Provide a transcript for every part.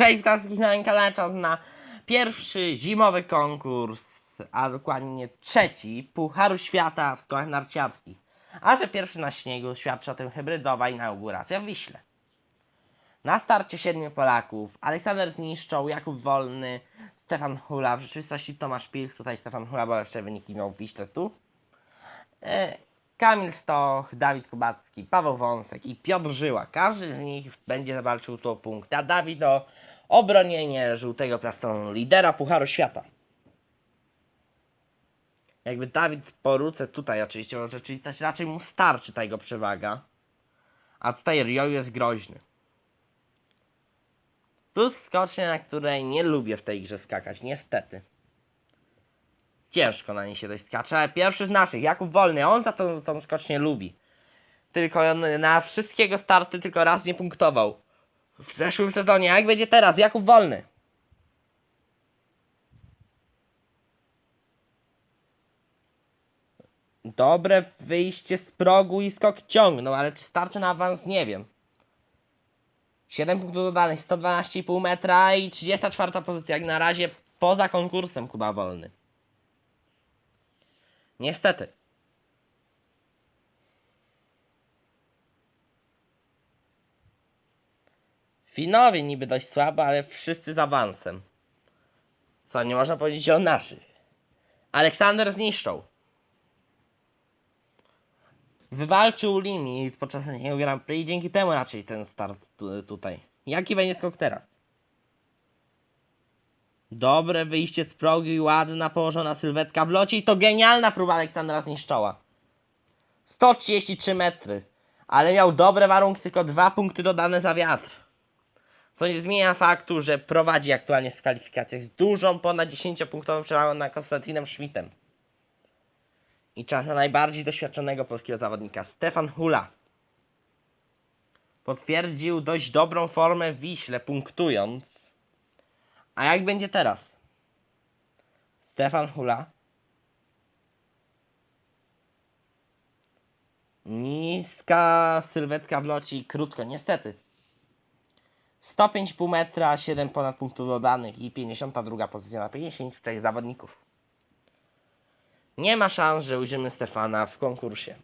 Cześć, wszystkich na kanale, czas na pierwszy zimowy konkurs, a dokładnie trzeci Pucharu Świata w skołach narciarskich. A że pierwszy na śniegu świadczy o tym hybrydowa inauguracja w Wiśle. Na starcie siedmiu Polaków, Aleksander Zniszczą, Jakub Wolny, Stefan Hula, w rzeczywistości Tomasz Pilch, tutaj Stefan Hula, bo lepsze wyniki miał w Wiśle tu. E, Kamil Stoch, Dawid Kubacki, Paweł Wąsek i Piotr Żyła. Każdy z nich będzie walczył tu o punkt, a Dawid o obronienie żółtego plastonu lidera Pucharu Świata. Jakby Dawid po ruce tutaj oczywiście, bo rzeczywistość raczej mu starczy ta jego przewaga. A tutaj Rio jest groźny. Plus skocznia, na której nie lubię w tej grze skakać, niestety. Ciężko na niej się dość skacze, ale pierwszy z naszych, Jakub Wolny, on za tą, tą skocznię lubi. Tylko on na wszystkiego starty tylko raz nie punktował. W zeszłym sezonie, jak będzie teraz? Jakub Wolny. Dobre wyjście z progu i skok ciągnął, ale czy starczy na awans? Nie wiem. 7 punktów dodanych, 112,5 metra i 34 pozycja, jak na razie poza konkursem Kuba Wolny. Niestety. Finowie niby dość słabo, ale wszyscy z awansem. Co nie można powiedzieć o naszych. Aleksander zniszczą. Wywalczył limit podczas niego Grand Prix i dzięki temu raczej ten start tu, tutaj. Jaki będzie skok teraz? Dobre wyjście z progi, ładna położona sylwetka w locie i to genialna próba Aleksandra Zniszczoła. 133 metry. Ale miał dobre warunki, tylko dwa punkty dodane za wiatr. Co nie zmienia faktu, że prowadzi aktualnie w kwalifikacjach z dużą, ponad 10-punktową przewagą nad Konstantinem Schmidtem. I czas na najbardziej doświadczonego polskiego zawodnika, Stefan Hula. Potwierdził dość dobrą formę w Wiśle, punktując. A jak będzie teraz? Stefan Hula. Niska sylwetka w locie i krótko, niestety. 105,5 metra, 7 ponad punktów dodanych i 52 pozycja na 54 zawodników. Nie ma szans, że ujrzymy Stefana w konkursie.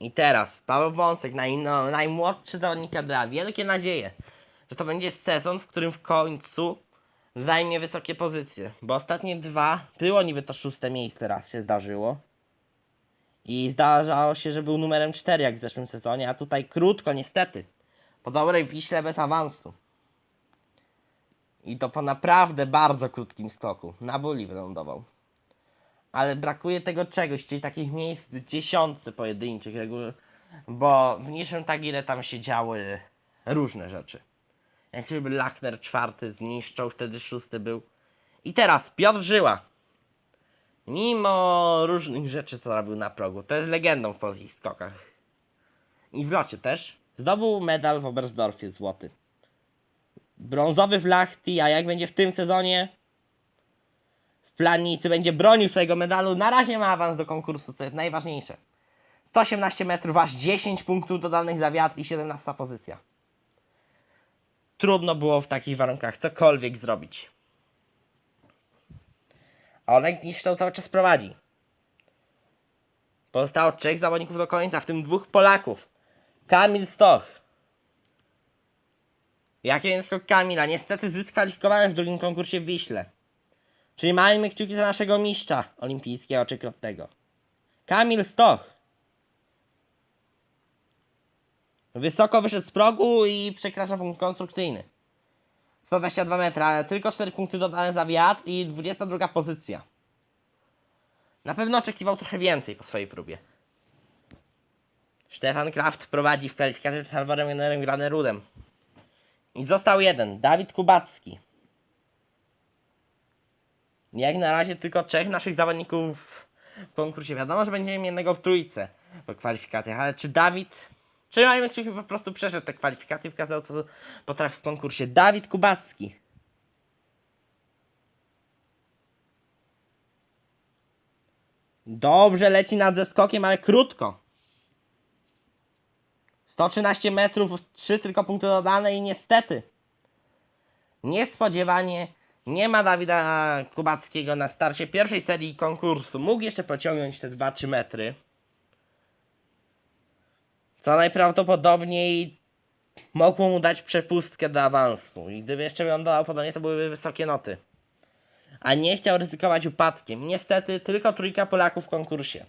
I teraz Paweł Wąsek, naj, no, najmłodszy zawodnik kadra, wielkie nadzieje, że to będzie sezon, w którym w końcu zajmie wysokie pozycje. Bo ostatnie dwa było niby to szóste miejsce raz się zdarzyło. I zdarzało się, że był numerem 4 jak w zeszłym sezonie, a tutaj krótko niestety. Po dobrej Wiśle bez awansu. I to po naprawdę bardzo krótkim skoku. Na buli wylądował. Ale brakuje tego czegoś, czyli takich miejsc dziesiątce pojedynczych bo w niższym tagile tam się działy różne rzeczy. Jak żeby Lachner czwarty zniszczał, wtedy szósty był. I teraz Piotr Żyła. Mimo różnych rzeczy, co robił na progu, to jest legendą w polskich skokach. I w locie też. Zdobył medal w Oberstdorfie złoty. Brązowy w Lachti, a jak będzie w tym sezonie? W planicy będzie bronił swojego medalu. Na razie ma awans do konkursu, co jest najważniejsze. 118 metrów, aż 10 punktów dodanych za wiatr i 17 pozycja. Trudno było w takich warunkach cokolwiek zrobić. A Onek zniszczał cały czas prowadzi. Pozostało trzech zawodników do końca, w tym dwóch Polaków. Kamil Stoch. Jaki jest skok Kamila? Niestety zdyskwalifikowany w drugim konkursie w Wiśle. Czyli majmy kciuki za naszego mistrza olimpijskiego trzykrotnego. Kamil Stoch. Wysoko wyszedł z progu i przekracza punkt konstrukcyjny. 122 metra, tylko 4 punkty dodane za wiatr i 22 pozycja. Na pewno oczekiwał trochę więcej po swojej próbie. Stefan Kraft prowadzi w kwalifikacjach z Alvarem Jennerem Granerudem. I został jeden, Dawid Kubacki. Jak na razie tylko trzech naszych zawodników w konkursie. Wiadomo, że będziemy jednego w trójce po kwalifikacjach, ale czy Dawid... Czy Majmy Kciuki po prostu przeszedł te kwalifikacje i wykazał, co potrafi w konkursie. Dawid Kubacki. Dobrze leci nad zeskokiem, ale krótko. 113 metrów, 3 tylko punkty dodane i niestety niespodziewanie nie ma Dawida Kubackiego na starcie pierwszej serii konkursu. Mógł jeszcze pociągnąć te 2-3 metry. Co najprawdopodobniej mogło mu dać przepustkę do awansu. I gdyby jeszcze on dodał podobnie, to byłyby wysokie noty. A nie chciał ryzykować upadkiem. Niestety tylko trójka Polaków w konkursie.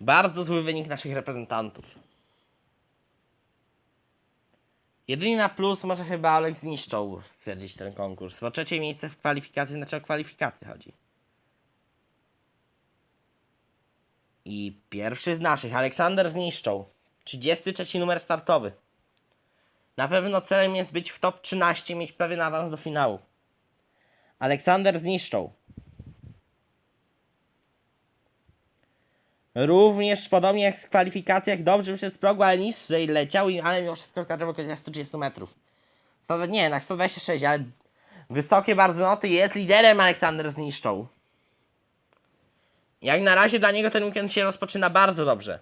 Bardzo zły wynik naszych reprezentantów. Jedynie na plus może chyba Olek zniszczą stwierdzić ten konkurs, bo trzecie miejsce w kwalifikacji znaczy o kwalifikację chodzi. I pierwszy z naszych, Aleksander zniszczą. 33 numer startowy. Na pewno celem jest być w top 13 mieć pewien awans do finału. Aleksander zniszczą. Również podobnie jak w kwalifikacjach dobrze wyszedł z progu, ale niżej leciał, ale mimo wszystko skacze w okolicach 130 metrów. 100, nie, na 126, ale wysokie bardzo noty jest liderem Aleksander zniszczą. Jak na razie dla niego ten weekend się rozpoczyna bardzo dobrze.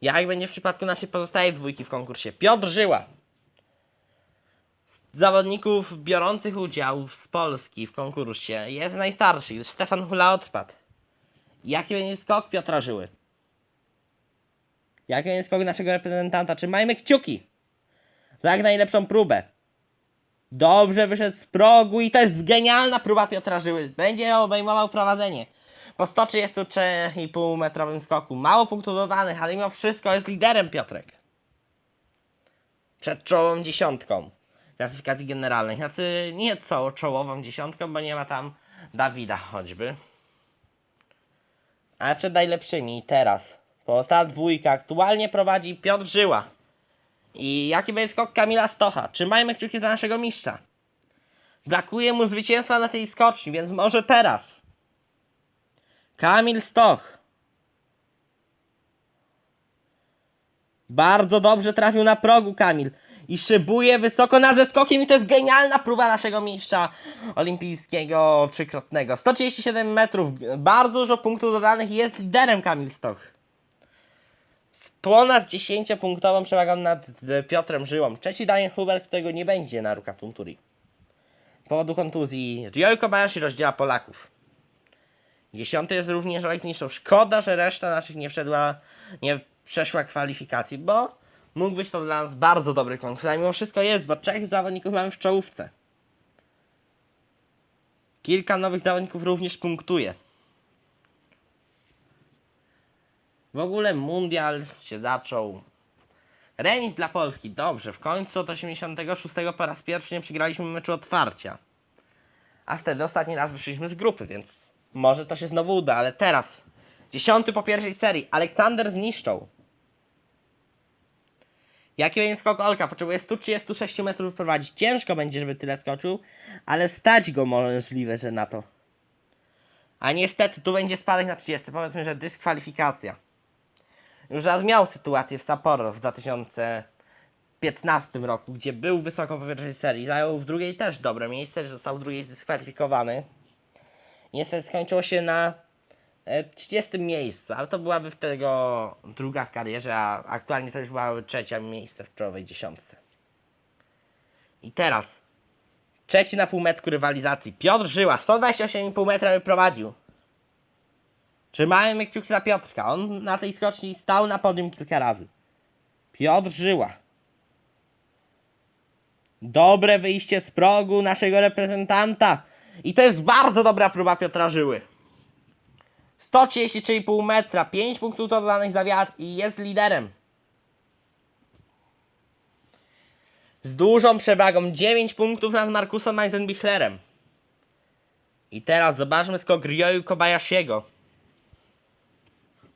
Jak będzie w przypadku naszej pozostałej dwójki w konkursie? Piotr Żyła. Z zawodników biorących udział z Polski w konkursie jest najstarszy, Stefan Hula odpadł. Jaki będzie skok Piotra Żyły? Jaki będzie skok naszego reprezentanta? Czy mamy kciuki? Za jak najlepszą próbę. Dobrze wyszedł z progu i to jest genialna próba Piotra Żyły. Będzie obejmował prowadzenie. Po 133,5 metrowym skoku. Mało punktów dodanych, ale mimo wszystko jest liderem Piotrek. Przed czołową dziesiątką klasyfikacji generalnej. Znaczy nie co czołową dziesiątką, bo nie ma tam Dawida choćby. Ale przed najlepszymi teraz. Pozostała dwójka. Aktualnie prowadzi Piotr Żyła. I jaki będzie skok Kamila Stocha? Trzymajmy kciuki za naszego mistrza. Brakuje mu zwycięstwa na tej skoczni, więc może teraz. Kamil Stoch. Bardzo dobrze trafił na progu Kamil. I szybuje wysoko na zeskokiem i to jest genialna próba naszego mistrza olimpijskiego trzykrotnego. 137 metrów, bardzo dużo punktów dodanych jest liderem Kamil Stoch. Ponad 10-punktową przewagą nad e, Piotrem Żyłą. Trzeci Daniel Huber, którego nie będzie na Ruka Tunturi. Z powodu kontuzji Ryoyo Kobayashi rozdziela Polaków. Dziesiąty jest również Zniszczą. Szkoda, że reszta naszych nie wszedła, nie przeszła kwalifikacji, bo mógł być to dla nas bardzo dobry konkurs. Ale mimo wszystko jest, bo trzech zawodników mamy w czołówce. Kilka nowych zawodników również punktuje. W ogóle mundial się zaczął. Remis dla Polski, dobrze. W końcu od 86 po raz pierwszy nie przegraliśmy meczu otwarcia. A wtedy ostatni raz wyszliśmy z grupy, więc może to się znowu uda, ale teraz. Dziesiąty po pierwszej serii. Aleksander zniszczą. Jaki będzie skok Olka? Potrzebuje 136 metrów prowadzić. Ciężko będzie, żeby tyle skoczył, ale stać go możliwe, że na to. A niestety, tu będzie spadek na 30. Powiedzmy, że dyskwalifikacja. Już raz miał sytuację w Sapporo w 2015 roku, gdzie był wysoko pierwszej serii. Zajął w drugiej też dobre miejsce, został w drugiej zdyskwalifikowany. Niestety skończyło się na e, 30 miejscu, ale to byłaby wtedy druga w karierze, a aktualnie to już byłaby trzecia miejsce w czołowej dziesiątce. I teraz trzeci na półmetku rywalizacji. Piotr Żyła, 128,5 metra wyprowadził. Trzymajmy kciuki za Piotrka. On na tej skoczni stał na podium kilka razy. Piotr Żyła. Dobre wyjście z progu naszego reprezentanta. I to jest bardzo dobra próba Piotra Żyły. 133,5 metra, 5 punktów dodanych za wiatr i jest liderem. Z dużą przewagą 9 punktów nad Markusem Eisenbichlerem. I teraz zobaczmy skok Ryoyu Kobayashiego.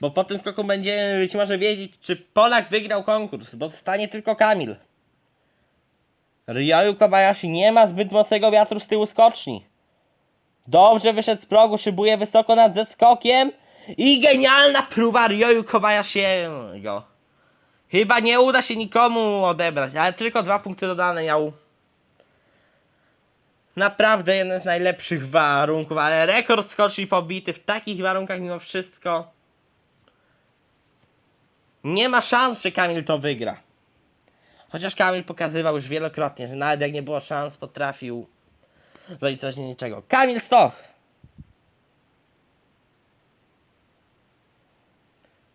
Bo po tym skoku będziemy być może wiedzieć, czy Polak wygrał konkurs, bo zostanie tylko Kamil. Ryoyu Kobayashi nie ma zbyt mocnego wiatru z tyłu skoczni. Dobrze wyszedł z progu, szybuje wysoko nad zeskokiem. I genialna próba Ryoyu Kobayashiego. Chyba nie uda się nikomu odebrać, ale tylko dwa punkty dodane miał. Naprawdę jeden z najlepszych warunków, ale rekord skoczni pobity w takich warunkach mimo wszystko. Nie ma szans, że Kamil to wygra. Chociaż Kamil pokazywał już wielokrotnie, że nawet jak nie było szans, potrafił zrobić coś niczego. Kamil Stoch!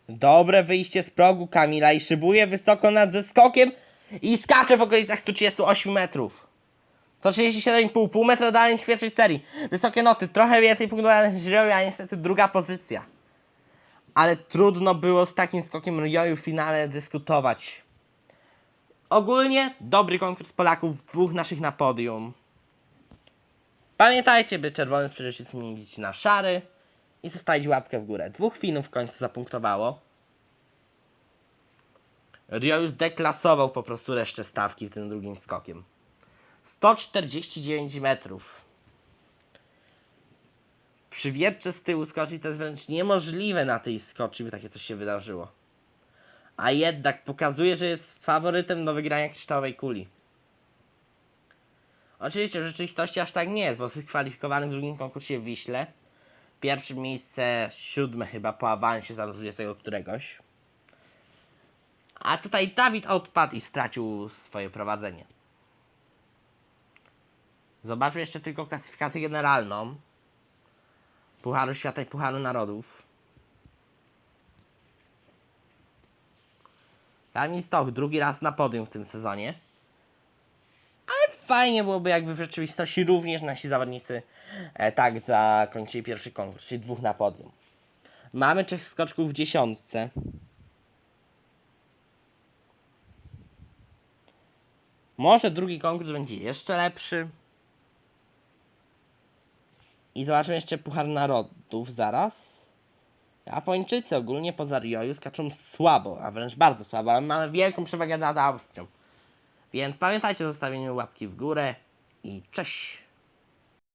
Dobre wyjście z progu Kamila i szybuje wysoko nad zeskokiem i skacze w okolicach 138 metrów. 137,5, pół metra dalej niż w pierwszej serii. Wysokie noty, trochę więcej punktów Ryoyu, a niestety druga pozycja. Ale trudno było z takim skokiem Ryoyu w finale dyskutować. Ogólnie dobry konkurs Polaków, dwóch naszych na podium. Pamiętajcie, by czerwony wszystkim zmienić na szary i zostawić łapkę w górę. Dwóch Finów w końcu zapunktowało. Ryoyu zdeklasował po prostu resztę stawki tym drugim skokiem. 149 metrów. Przy wietrze z tyłu skoczyć to jest wręcz niemożliwe na tej skoczni, by takie coś się wydarzyło. A jednak pokazuje, że jest faworytem do wygrania kryształowej kuli. Oczywiście w rzeczywistości aż tak nie jest, bo kwalifikowany w drugim konkursie w Wiśle. Pierwsze miejsce, siódme chyba po awansie za 20 któregoś. A tutaj Dawid odpadł i stracił swoje prowadzenie. Zobaczmy jeszcze tylko klasyfikację generalną. Pucharu Świata i Pucharu Narodów. Kamil Stoch drugi raz na podium w tym sezonie. Ale fajnie byłoby jakby w rzeczywistości również nasi zawodnicy e, tak zakończyli pierwszy konkurs, czyli dwóch na podium. Mamy trzech skoczków w dziesiątce. Może drugi konkurs będzie jeszcze lepszy. I zobaczymy jeszcze Puchar Narodów zaraz. Japończycy ogólnie poza Rioju skaczą słabo, a wręcz bardzo słabo, ale mamy wielką przewagę nad Austrią. Więc pamiętajcie o zostawieniu łapki w górę i cześć!